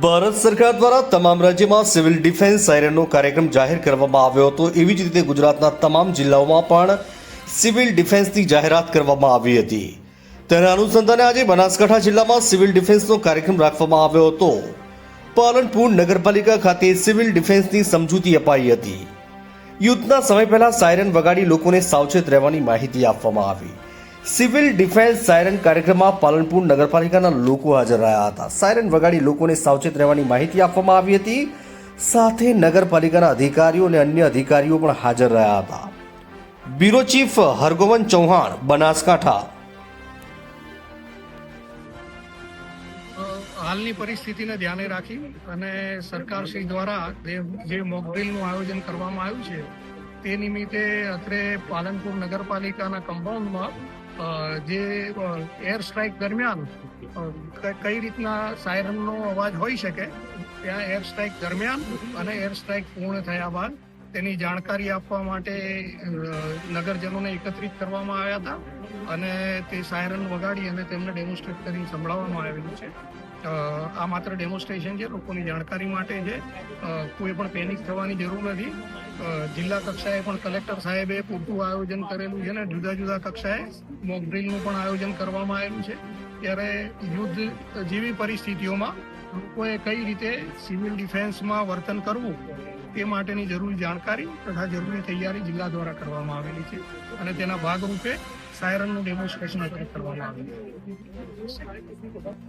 ભારત સરકાર દ્વારા તમામ રાજ્યમાં સિવિલ ડિફેન્સ સાયરનનો કાર્યક્રમ જાહેર કરવામાં આવ્યો હતો. એવી જ રીતે ગુજરાતના તમામ જિલ્લાઓમાં પણ સિવિલ ડિફેન્સની જાહેરાત કરવામાં આવી હતી. તેના અનુસંધાને આજે બનાસકાંઠા જિલ્લામાં સિવિલ ડિફેન્સનો કાર્યક્રમ રાખવામાં આવ્યો હતો. પાલનપુર નગરપાલિકા ખાતે સિવિલ ડિફેન્સની સમજૂતી અપાઈ હતી. યુદ્ધના સમય પહેલા સાયરન વગાડી લોકોને સાવચેત રહેવાની માહિતી આપવામાં આવી. સિવિલ ડિફેન્સ સાયરન કાર્યક્રમમાં પાલનપુર નગરપાલિકાના લોકો હાજર રહ્યા હતા. સાયરન વગાડી લોકોને સાવચેત રહેવાની માહિતી આપવામાં આવી હતી. સાથે નગરપાલિકાના અધિકારીઓ અને અન્ય અધિકારીઓ પણ હાજર રહ્યા હતા. Bureau chief Hargovan Chauhan, Banaskantha. હાલની પરિસ્થિતિને ધ્યાને રાખી અને સરકારશ્રી દ્વારા જે મોકડ્રીલનું આયોજન કરવામાં આવ્યું છે, તે નિમિત્તે અત્રે પાલનપુર નગરપાલિકાના કમ્પાઉન્ડમાં જે એર સ્ટ્રાઇક દરમિયાન કઈ રીતના સાયરનનો અવાજ હોઈ શકે? ત્યાં એર સ્ટ્રાઇક દરમિયાન અને એર સ્ટ્રાઇક પૂર્ણ થયા બાદ તેની જાણકારી આપવા માટે નગરજનોને એકત્રિત કરવામાં આવ્યા હતા અને તે સાયરન વગાડી અને તેમને ડેમોન્સ્ટ્રેટ કરી સંભળાવવામાં આવેલું છે. આ માત્ર ડેમોન્સ્ટ્રેશન છે, લોકોની જાણકારી માટે છે. કોઈ પણ પેનિક થવાની જરૂર નથી. જિલ્લા કક્ષાએ પણ કલેક્ટર સાહેબે પૂરતું આયોજન કરેલું છે ને જુદા જુદા કક્ષાએ મોક પણ આયોજન કરવામાં આવેલું છે. ત્યારે યુદ્ધ જેવી પરિસ્થિતિઓમાં લોકોએ કઈ રીતે સિવિલ ડિફેન્સમાં વર્તન કરવું તે માટેની જરૂરી જાણકારી તથા જરૂરી તૈયારી જિલ્લા દ્વારા કરવામાં આવેલી છે અને તેના ભાગરૂપે સાયરનનું ડેમોન્સ્ટ્રેશન કરવામાં આવેલું છે.